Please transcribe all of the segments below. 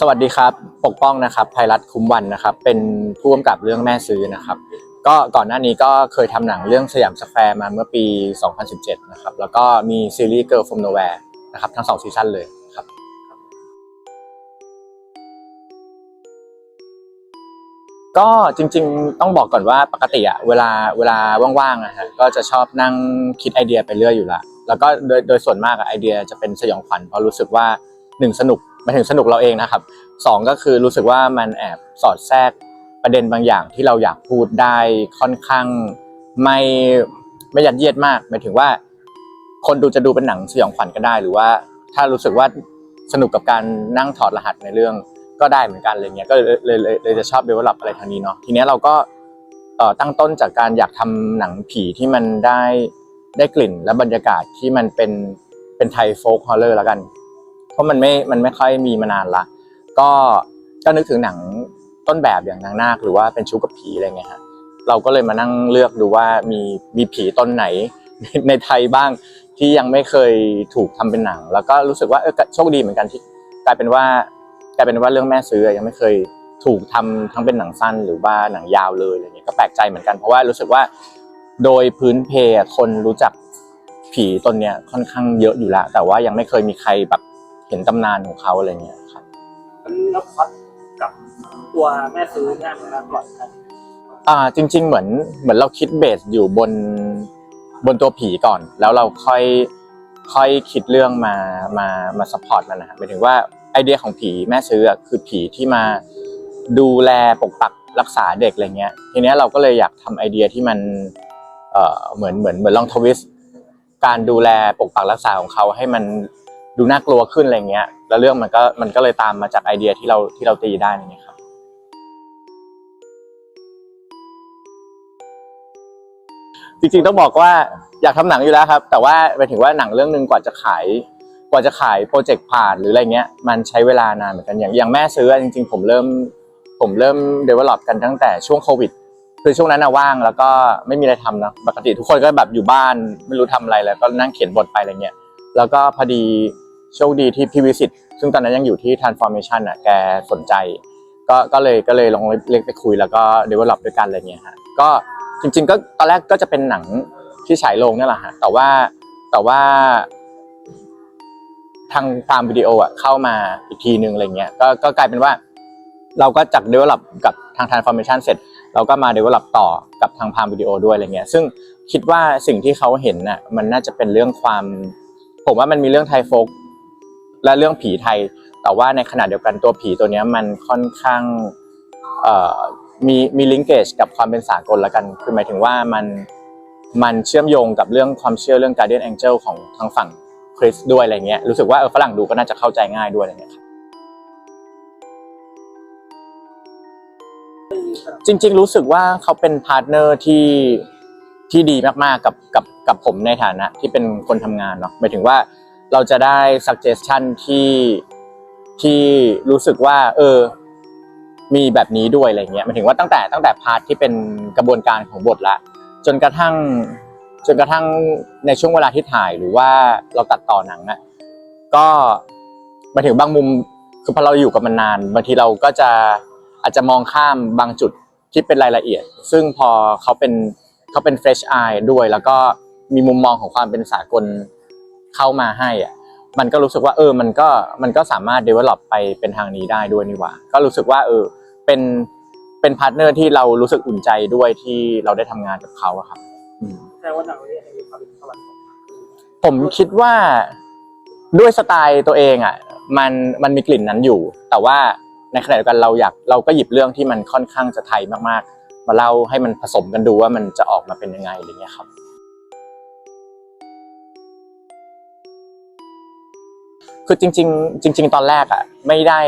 สวัสดีครับปกป้องนะครับไพรัตคุ้มวันนะครับเป็นผู้กำกับเรื่องแม่ซื้อนะครับ ก็ก่อนหน้านี้ก็เคยทำหนังเรื่องสยามสแควร์มาเมื่อปี 2017 นะครับแล้วก็มีซีรีส์ Girl from Nowhere นะครับทั้งสองซีซั่นเลยครับก็จริงๆต้องบอกก่อนว่าปกติอะเวลาเวลาว่างๆอะฮะก็จะชอบนั่งคิดไอเดียไปเรื่อยอยู่ละแล้วก็โดยโดยส่วนมากอะไอเดียจะเป็นสยองขวัญเพราะรู้สึกว่าหนึ่งสนุก มาถึงสนุกเราเองนะครับสองก็คือรู้สึกว่ามันแอบสอดแทรกประเด็นบางอย่างที่เราอยากพูดได้ค่อนข้างไม่ไม่ยัดเยียดมากหมายถึงว่า คนดูจะดูเป็นหนังสยองขวัญก็ได้ หรือว่าถ้ารู้สึกว่าสนุกกับการนั่งถอดรหัสในเรื่องก็ได้เหมือนกันอะไรเงี้ยก็เลยเลยเลยจะชอบ develop อะไรทางนี้เนาะทีเนี้ยเราก็ตั้งต้นจากการอยากทำหนังผีที่มันได้ได้กลิ่นและบรรยากาศที่มันเป็นเป็นไทยโฟกฮอลเลอร์แล้วกัน เพราะมันไม่ มันไม่ค่อยมีมานานละ ก็ ก็นึกถึงหนังต้นแบบอย่างนางนาคหรือว่าเป็นชู้กับผีอะไรเงี้ยฮะ เราก็เลยมานั่งเลือกดูว่ามี มีผีตนไหนในไทยบ้างที่ยังไม่เคยถูกทำเป็นหนัง แล้วก็รู้สึกว่าเออโชคดีเหมือนกันที่กลายเป็นว่ากลายเป็นว่าเรื่องแม่ซื้อยังไม่เคยถูกทำทั้งเป็นหนังสั้นหรือว่าหนังยาวเลยอะไรเงี้ยก็แปลกใจเหมือนกันเพราะว่ารู้สึกว่าโดยพื้นเพคนรู้จักผีตนเนี้ยค่อนข้างเยอะอยู่แล้วแต่ว่ายังไม่เคยมีใครแบบ เห็นตำนานของเขาอะไรเงี้ยครับแล้วพล็อดกับตัวแม่ซื้อเนี่ยมันปล่อยกันอ่าจริง ๆ เหมือนเหมือนเราคิดเบสอยู่บนบนตัวผีก่อน แล้วเราค่อยค่อยคิดเรื่องมามามาซัพพอร์ตมันนะครับหมายถึงว่าไอเดียของผีแม่ซื้ออะคือผีที่มาดูแลปกปักรักษาเด็กอะไรเงี้ย ทีเนี้ยเราก็เลยอยากทำไอเดียที่มันเอ่อเหมือนเหมือนเหมือนลองทวิสต์การดูแลปกปักรักษาของเขาให้มัน ดูน่ากลัวขึ้นอะไรเงี้ย แล้วเรื่องมันก็มันก็เลยตามมาจากไอเดียที่เราที่เราตีได้อะไรเงี้ยครับจริงๆต้องบอกว่าอยากทำหนังอยู่แล้วครับ แต่ว่าหมายถึงว่าหนังเรื่องหนึ่งกว่าจะขายกว่าจะขายโปรเจกต์ผ่านหรืออะไรเงี้ยมันใช้เวลานานเหมือนกันอย่างอย่างแม่ซื้อจริง ๆ ผมเริ่มผมเริ่ม develop กันตั้งแต่ช่วงโควิดคือช่วงนั้นนะว่างแล้วก็ไม่มีอะไรทำเนะปกติทุกคนก็แบบอยู่บ้านไม่รู้ทำอะไรแล้วก็นั่งเขียนบทไปอะไรเงี้ยแล้วก็พอดี โชคดีที่พี่วิสิตซึ่งตอนนั้นยังอยู่ที่ transformation อะแกสนใจ ก็ก็เลยก็เลยลองเรียกไปคุยแล้วก็ develop ด้วยกันอะไรเงี้ยฮะก็จริง ๆ ก็ตอนแรกก็จะเป็นหนังที่ฉายโรงนี่แหละฮะแต่ว่าแต่ว่า ทางตามวิดีโออะเข้ามาอีกทีนึงอะไรเงี้ยก็ก็กลายเป็นว่า เราก็จาก develop กับทาง transformation เสร็จ เราก็มา develop ต่อกับทางพามวิดีโอด้วยอะไรเงี้ยซึ่งคิดว่าสิ่งที่เขาเห็นน่ะมันน่าจะเป็นเรื่องความ ผมว่ามันมีเรื่องไทยโฟก และเรื่องผีไทย แต่ว่าในขณะเดียวกันตัวผีตัวนี้มันค่อนข้างมีมีลิงเกจกับความเป็นสากลละกัน คือหมายถึงว่ามันมันเชื่อมโยงกับเรื่องความเชื่อเรื่อง Guardian Angel ของทางฝั่งคริสด้วยอะไรเงี้ยรู้สึกว่าเออฝรั่งดูก็น่าจะเข้าใจง่ายด้วยอะไรเงี้ยครับจริง ๆ รู้สึกว่าเขาเป็นพาร์ทเนอร์ที่ที่ดีมากๆกับกับกับผมในฐานะที่เป็นคนทำงานเนาะหมายถึงว่า เราจะได้ suggestion ที่ที่รู้สึกว่า เออ มีแบบนี้ด้วยอะไรเงี้ยหมายถึงว่าตั้งแต่ตั้งแต่พาร์ทที่เป็นกระบวนการของบทละ จนกระทั่ง จนกระทั่งในช่วงเวลาที่ถ่ายหรือว่าเราตัดต่อหนังอะก็มาถึงบางมุมคือพอเราอยู่กับมันนานบางทีเราก็จะอาจจะมองข้ามบางจุดที่เป็นรายละเอียด ซึ่งพอเขาเป็นเขาเป็น fresh eye ด้วย แล้วก็มีมุมมองของความเป็นสากล เข้ามาให้อะมันก็รู้สึกว่าเออมันก็มันก็สามารถ develop ไปเป็นทางนี้ได้ด้วยนี่หว่า ก็รู้สึกว่าเออเป็นเป็นพาร์ทเนอร์ที่เรารู้สึกอุ่นใจด้วยที่เราได้ทำงานกับเขาอะครับอืมแต่ว่าหนังเรื่องนี้มีความเป็นตะวันตกผมคิดว่าด้วยสไตล์ตัวเองอะมันมันมีกลิ่นนั้นอยู่ แต่ว่าในขณะเดียวกันเราอยากเราก็หยิบเรื่องที่มันค่อนข้างจะไทยมากๆ มาเล่าให้มันผสมกันดูว่ามันจะออกมาเป็นยังไงอะไรเงี้ยครับ คือจริง ๆ จริง ๆ ตอนแรกอะไม่ได้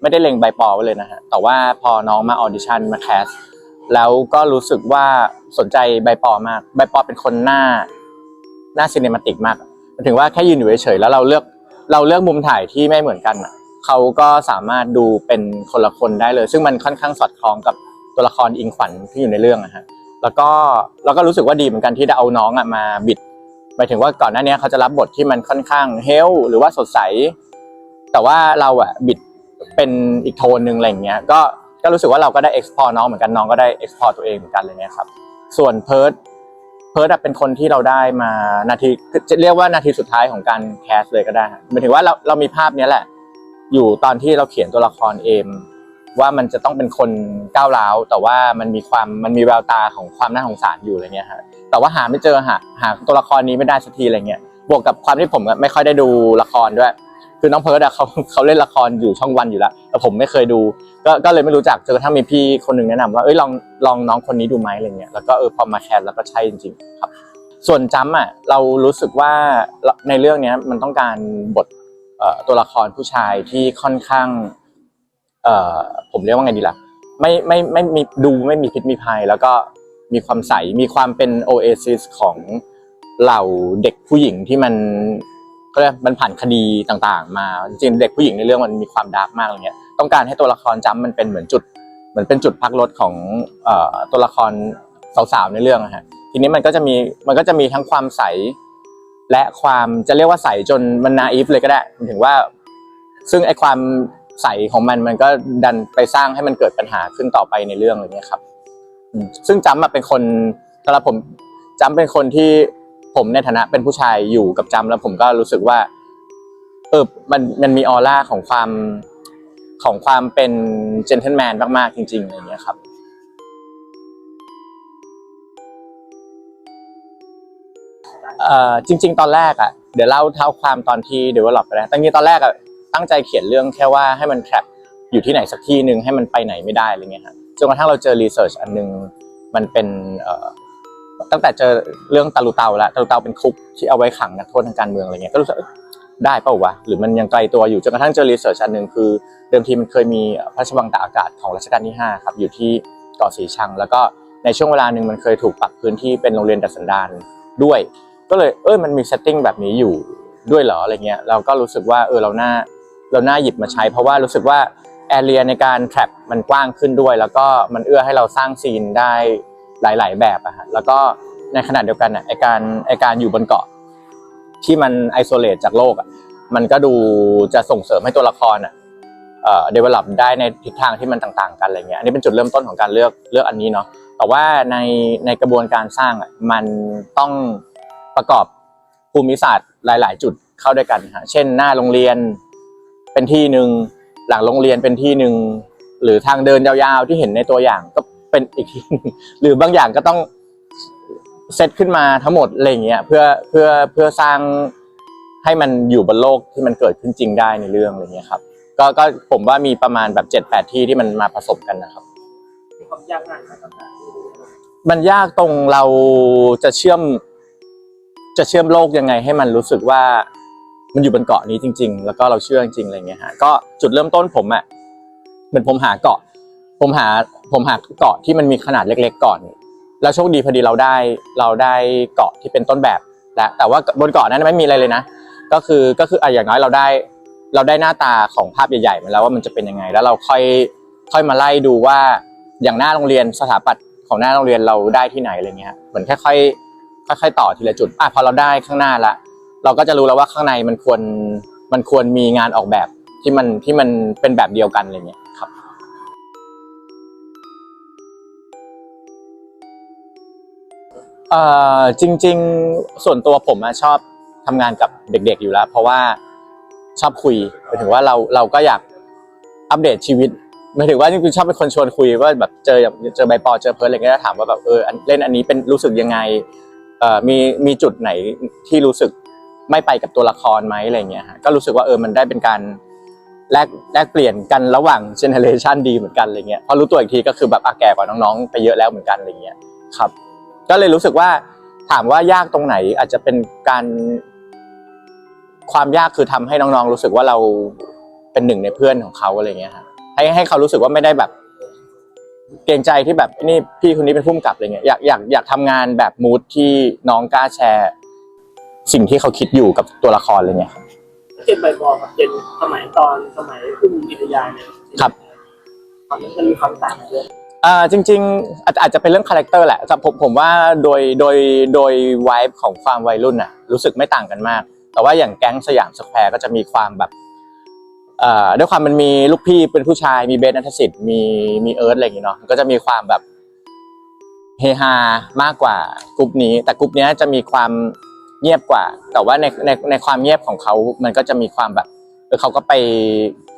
ไม่ได้เล็งใบปอไว้เลยนะฮะแต่ว่าพอน้องมาออดิชั่นมาแคสแล้วก็รู้สึกว่าสนใจใบปอมากใบปอเป็นคนหน้าหน้าซีเนมาติกมากมถึงว่าแค่ยืนอยู่เฉยๆแล้วเราเลือกเราเลือกมุมถ่ายที่ไม่เหมือนกันอะเขาก็สามารถดูเป็นคนละคนได้เลย ซึ่งมันค่อนข้างสอดคล้องกับตัวละครอิงขวัญที่อยู่ในเรื่องนะฮะแล้วก็เราก็รู้สึกว่าดีเหมือนกันที่ได้เอาน้องอะมาบิด หมายถึงว่าก่อนหน้านี้เขาจะรับบทที่มันค่อนข้างเฮลหรือว่าสดใส แต่ว่าเราอะบิดเป็นอีกโทนหนึ่งอะไรอย่างเงี้ยก็ก็รู้สึกว่าเราก็ได้ explore น้องเหมือนกันน้องก็ได้ explore ตัวเองเหมือนกันอะไรเงี้ยครับ ส่วนเพิร์ดเพิร์ดเป็นคนที่เราได้มานาทีจะเรียกว่านาทีสุดท้ายของการแคสเลยก็ได้หมายถึงว่าเราเรามีภาพเนี้ยแหละ อยู่ตอนที่เราเขียนตัวละครเอม ว่ามันจะต้องเป็นคนก้าวร้าวแต่ว่ามันมีความมันมีแววตาของความน่าสงสารอยู่อะไรเงี้ยฮะแต่ว่าหาไม่เจอหาหาตัวละครนี้ไม่ได้สักทีอะไรเงี้ยบวกกับความที่ผมไม่ค่อยได้ดูละครด้วย คือน้องเพิร์ดอะเขาเขาเล่นละครอยู่ช่องวันอยู่แล้วแต่ผมไม่เคยดู ก็ก็เลยไม่รู้จักจนกระทั่งมีพี่คนหนึ่งแนะนำว่าเอ้ยลองลองน้องคนนี้ดูไหมอะไรเงี้ยแล้วก็เออพอมาแคสแล้วก็ใช่จริงๆครับ ส่วนจัมอะเรารู้สึกว่าในเรื่องเนี้ยมันต้องการบทตัวละครผู้ชายที่ค่อนข้าง เอ่อผมเรียกว่าไงดีล่ะไม่ไม่ไม่มีดูไม่มีพิษมีภัย แล้วก็มีความใสมีความเป็นโอเอซิสของเหล่าเด็กผู้หญิงที่มันก็เรียกมันผ่านคดีต่างๆ มาจริงๆเด็กผู้หญิงในเรื่องมันมีความดาร์กมากอะไรเงี้ยต้องการให้ตัวละครจำมันเป็นเหมือนจุดเหมือนเป็นจุดพักรถของอตัวละครสาวๆในเรื่องฮะทีนี้มันก็จะมีมันก็จะมีทั้งความใสและความจะเรียกว่าใสจนมันนาอีฟเลยก็ได้ถึงว่า ซึ่งไอความ ใสของมันมันก็ดันไปสร้างให้มันเกิดปัญหาขึ้นต่อไปในเรื่องอะไรเงี้ยครับซึ่งจำมาเป็นคนสำหรับผมจำเป็นคนที่ผมในฐานะเป็นผู้ชายอยู่กับจำแล้วผมก็รู้สึกว่า เออมันมันมีออร่าของความของความเป็นเจนเทลแมนมาก ๆ จริง ๆ อะไรเงี้ยครับเอ่อจริง ๆ ตอนแรกอะเดี๋ยวเล่าเท้าความตอนที่ develop ไปแล้วตั้งนี้ตอนแรกอะ ตั้งใจเขียนเรื่องแค่ว่าให้มัน trap อยู่ที่ไหนสักที่หนึ่งให้มันไปไหนไม่ได้อะไรเงี้ยครับจนกระทั่งเราเจอ research อันนึงมันเป็นตั้งแต่เจอเรื่องตาลูเตาแล้วตาลูเตาเป็นคุกที่เอาไว้ขังนักโทษทางการเมืองอะไรเงี้ยก็รู้สึกได้เปล่าวะหรือมันยังไกลตัวอยู่จนกระทั่งเจอ research อันหนึ่งคือ เดิมทีมันเคยมีพระราชวังตากอากาศของรัชกาลที่ห้าครับอยู่ที่เกาะสีชัง แล้วก็ในช่วงเวลาหนึ่งมันเคยถูกปรับพื้นที่เป็นโรงเรียนดัดสันดานด้วย ก็เลยเอ้ยมันมีเซตติ้งแบบนี้อยู่ด้วยเหรออะไรเงี้ยเราก็รู้สึกว่าเออเราน่า เราน่าหยิบมาใช้ เพราะว่ารู้สึกว่าแอเรียในการแทร็มันกว้างขึ้นด้วย แล้วก็มันเอื้อให้เราสร้างซีนได้หลาย ๆ แบบอะฮะแล้วก็ในขณะเดียวกันอะไอการไอการอยู่บนเกาะ ที่มันไอโซเลตจากโลกอะมันก็ดูจะส่งเสริมให้ตัวละครอะเอ่อ develop ได้ในทิศทางที่มันต่างๆ กันอะไรเงี้ยอันนี้เป็นจุดเริ่มต้นของการเลือกเลือกอันนี้เนาะแต่ว่าในในกระบวนการสร้างอะมันต้องประกอบภูมิศาสตร์หลาย ๆ จุดเข้าด้วยกันฮะเช่นหน้าโรงเรียน เป็นที่หนึ่งหลังโรงเรียนเป็นที่หนึ่งหรือทางเดินยาวๆที่เห็นในตัวอย่างก็เป็นอีกที่หนึ่งหรือบางอย่างก็ต้องเซตขึ้นมาทั้งหมดอะไรเงี้ยเพื่อเพื่อเพื่อสร้างให้มันอยู่บนโลกที่มันเกิดขึ้นจริงได้ในเรื่องอะไรเงี้ยครับ ก็ก็ผมว่ามีประมาณแบบเจ็ดแปดที่ที่มันมาผสมกันนะครับความยากง่ายมันยากตรงเราจะเชื่อม จะเชื่อมโลกยังไงให้มันรู้สึกว่า มันอยู่บนเกาะนี้จริง ๆ แล้วก็เราเชื่อจริงๆอะไรเงี้ยฮะก็จุดเริ่มต้นผมอะเหมือนผมหาเกาะ ผมหาผมหาเกาะที่มันมีขนาดเล็ก ๆ ก่อน แล้วโชคดีพอดีเราได้เราได้เกาะที่เป็นต้นแบบและแต่ว่าบนเกาะนั้นไม่มีอะไรเลยนะ ก็คือก็คืออะอย่างน้อยเราได้ เราได้หน้าตาของภาพใหญ่ๆมาแล้วว่ามันจะเป็นยังไง แล้วเราค่อยค่อยมาไล่ดูว่าอย่างหน้าโรงเรียนสถาปัตย์ของหน้าโรงเรียนเราได้ที่ไหนอะไรเงี้ยเหมือนค่อยๆค่อยๆต่อทีละจุดอะพอเราได้ข้างหน้าละ เราก็จะรู้แล้วว่าข้างในมันควรมันควรมีงานออกแบบที่มันที่มันเป็นแบบเดียวกันอะไรเงี้ยครับเอ่อจริง ๆ ส่วนตัวผมอะชอบทำงานกับเด็กๆอยู่แล้ว เพราะว่าชอบคุยหมายถึงว่าเราเราก็อยากอัปเดตชีวิตหมายถึงว่าจริงๆชอบเป็นคนชวนคุยว่าแบบเจอเจอใบปอเจอเพิร์ลอะไรเงี้ยถามว่าแบบเออเล่นอันนี้เป็นรู้สึกยังไงเอ่อมีมีจุดไหนที่รู้สึก ไม่ไปกับตัวละครไหมอะไรเงี้ยฮะก็รู้สึกว่าเออมันได้เป็นการแลกแลกเปลี่ยนกันระหว่างเจเนอเรชันดีเหมือนกันอะไรเงี้ยพอรู้ตัวอีกทีก็คือแบบอาแก่กว่าน้องๆไปเยอะแล้วเหมือนกันอะไรเงี้ยครับ ก็เลยรู้สึกว่าถามว่ายากตรงไหนอาจจะเป็นการความยากคือทำให้น้องๆรู้สึกว่าเราเป็นหนึ่งในเพื่อนของเขาอะไรเงี้ยฮะให้ให้เขารู้สึกว่าไม่ได้แบบ เกรงใจที่แบบนี่พี่คนนี้เป็นผู้กำกับอะไรเงี้ยอยากอยากอยากทำงานแบบมูดที่น้องกล้าแชร์ สิ่งที่เขาคิดอยู่กับตัวละครอะไรเงี้ยครับเจนใบบอลกับเจนสมัยตอนสมัยอุ้มวิทยาเนี่ยครับ ตอนนั้นมันมีความต่างกันเยอะอ่าจริงๆอาจอาจจะเป็นเรื่องคาแรคเตอร์แหละแต่ผมผมว่าโดยโดยโดยไวท์ของความวัยรุ่นน่ะรู้สึกไม่ต่างกันมาก แต่ว่าอย่างแก๊งสยามสแควร์ก็จะมีความแบบเอ่อด้วยความมันมีลูกพี่เป็นผู้ชายมีเบสนัทสิทธิ์มีมีเอิร์ธอะไรอย่างเงี้ยเนาะมันก็จะมีความแบบเฮฮามากกว่ากลุ่มนี้ แต่กลุ่มนี้ยจะมีความ เงียบกว่า แต่ว่าในในในความเงียบของเขา มันก็จะมีความแบบเออเขาก็ไป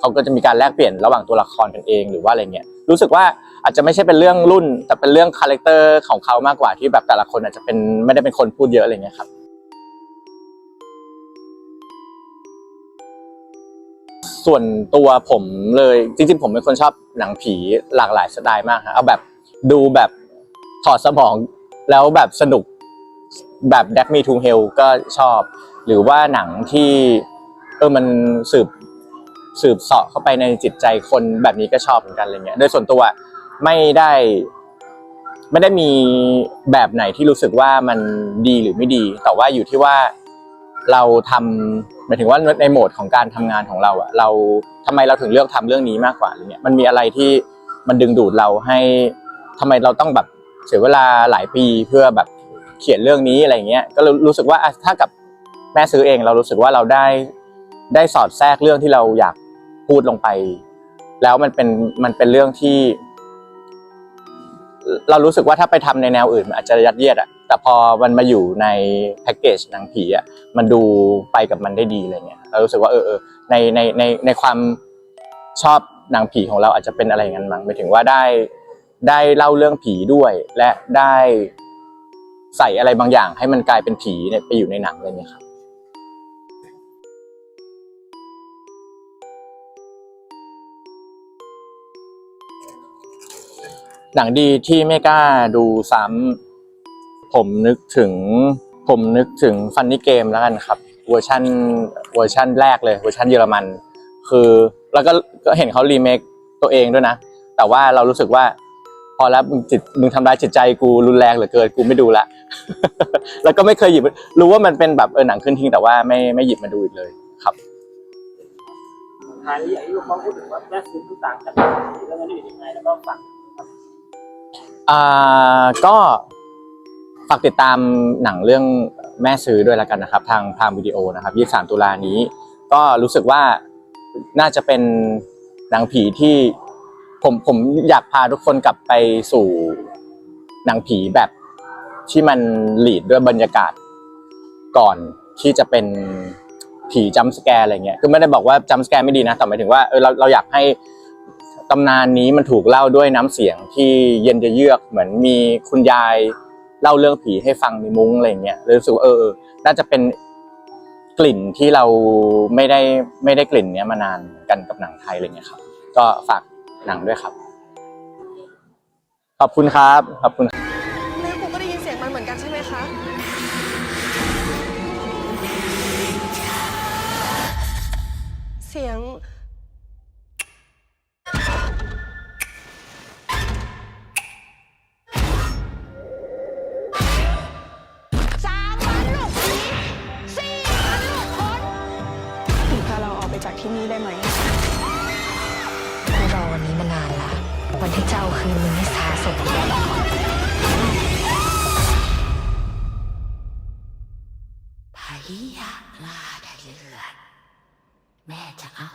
เขาก็จะมีการแลกเปลี่ยนระหว่างตัวละครกันเองหรือว่าอะไรเงี้ยรู้สึกว่าอาจจะไม่ใช่เป็นเรื่องรุ่น แต่เป็นเรื่องคาแรคเตอร์ของเขามากกว่าที่แบบแต่ละคนอาจจะเป็นไม่ได้เป็นคนพูดเยอะอะไรเงี้ยครับส่วนตัวผมเลยจริงๆผมเป็นคนชอบหนังผีหลากหลายสไตล์มากครับเอาแบบดูแบบถอดสมองแล้วแบบสนุก แบบ d ด a กมีทูเฮลก็ชอบ หรือว่าหนังที่เออมันสืบสืบเสาะเข้าไปในจิตใจคนแบบนี้ก็ชอบเหมือนกันอะไรเงี้ย โดยส่วนตัวไม่ได้ ไม่ได้มีแบบไหนที่รู้สึกว่ามันดีหรือไม่ดี แต่ว่าอยู่ที่ว่าเราทำหมายถึงว่าในโหมดของการทำงานของเราอะเราทำไมเราถึงเลือกทำเรื่องนี้มากกว่าอะไรเงี้ยมันมีอะไรที่มันดึงดูดเราให้ทำไมเราต้องแบบเสียเวลาหลายปีเพื่อแบบ เขียนเรื่องนี้อะไรเงี้ยก็รู้สึกว่าถ้ากับแม่ซื้อเองเรารู้สึกว่าเราได้ได้สอดแทรกเรื่องที่เราอยากพูดลงไป แล้วมันเป็นมันเป็นเรื่องที่ เรารู้สึกว่าถ้าไปทำในแนวอื่นมันอาจจะยัดเยียดอะแต่พอมันมาอยู่ในแพ็กเกจหนังผีอะมันดูไปกับมันได้ดีอะไรเงี้ยเรารู้สึกว่าเออเออในในในในความชอบหนังผีของเราอาจจะเป็นอะไรงั้นมั้งหมายถึงว่าได้ได้เล่าเรื่องผีด้วยและได้ ใส่อะไรบางอย่าง ให้มันกลายเป็นผีเนี่ยไปอยู่ในหนังอะไรเงี้ยครับหนังดีที่ไม่กล้าดูซ้ำผมนึกถึง ผมนึกถึงฟันนี่เกมแล้วกันครับ เวอร์ชันเวอร์ชันแรกเลยเวอร์ชันเยอรมัน คือแล้วก็ก็เห็นเขารีเมคตัวเองด้วยนะ แต่ว่าเรารู้สึกว่า อแล้วมึงจิตมึงทำร้ายจิตใจกูรุนแรงเหลือเกินกูไม่ดูละ แล้วก็ไม่เคยหยิบรู้ว่ามันเป็นแบบเออหนังขึ้นทิ้งแต่ว่าไม่ไม่หยิบมาดูอีกเลยครับ ท้ายนี้อยากให้ลูกน้องพูดถึงว่าแม่ซื้อที่ต่างจากเรื่องนั้นเป็นยังไงแล้วก็ฝากอ่าก็ฝากติดตามหนังเรื่องแม่ซื้อด้วยแล้วกันนะครับ ทางพามวิดีโอนะครับ 23 ตุลานี้ ก็รู้สึกว่าน่าจะเป็นหนังผีที่ ผมผมอยากพาทุกคนกลับไปสู่หนังผีแบบที่มันหลีดด้วยบรรยากาศก่อนที่จะเป็นผีจัมสแกร์อะไรเงี้ยคือไม่ได้บอกว่าจัมสแกร์ไม่ดีนะแต่หมายถึงว่าเออเราเราอยากให้ตำนานนี้มันถูกเล่าด้วยน้ำเสียงที่เย็นจะเยือกเหมือนมีคุณยายเล่าเรื่องผีให้ฟังในมุ้งอะไรเงี้ยเลยรู้สึกว่าเออเออ น่าจะเป็นกลิ่นที่เราไม่ได้ไม่ได้กลิ่นเนี้ยมานานกันกับหนังไทยอะไรเงี้ยครับ ก็ฝาก หนังด้วยครับ ขอบคุณครับขอบคุณแม่ครูก็ได้ยินเสียงมันเหมือนกันใช่ไหมคะเสียงสามพันลูกผีสี่พันลูกคนถึงพาเราออกไปจากที่นี่ได้ไหม วันที่เจ้าคืนมือให้สาสมพายาลาได้เลือดแม่จะเอา